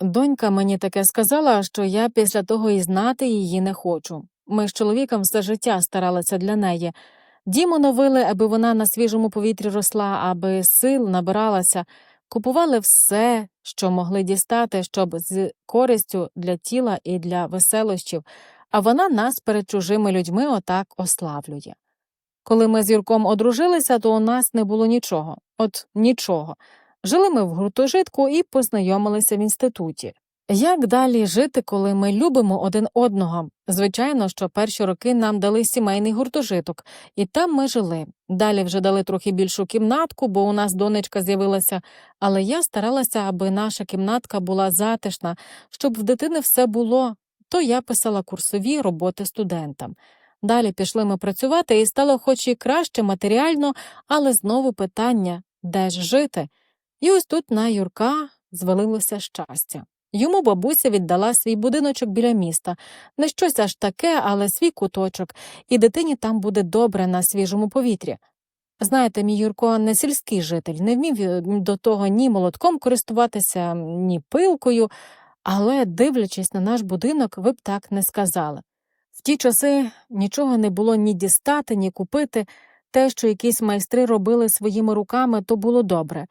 Донька мені таке сказала, що я після того і знати її не хочу. Ми з чоловіком все життя старалися для неї. Дім оновили, аби вона на свіжому повітрі росла, аби сил набиралася, купували все, що могли дістати, щоб з користю для тіла і для веселощів, а вона нас перед чужими людьми отак ославлює. Коли ми з Юрком одружилися, то у нас не було нічого, от нічого. Жили ми в гуртожитку і познайомилися в інституті. Як далі жити, коли ми любимо один одного? Звичайно, що перші роки нам дали сімейний гуртожиток, і там ми жили. Далі вже дали трохи більшу кімнатку, бо у нас донечка з'явилася, але я старалася, аби наша кімнатка була затишна, щоб в дитини все було. То я писала курсові роботи студентам. Далі пішли ми працювати, і стало хоч і краще матеріально, але знову питання де ж жити? І ось тут на Юрка звалилося щастя. Йому бабуся віддала свій будиночок біля міста, не щось аж таке, але свій куточок, і дитині там буде добре на свіжому повітрі. Знаєте, мій Юрко не сільський житель, не вмів е, до того ні молотком користуватися, ні пилкою, але, дивлячись на наш будинок, ви б так не сказали. В ті часи нічого не було ні дістати, ні купити. Те, що якісь майстри робили своїми руками, то було добре.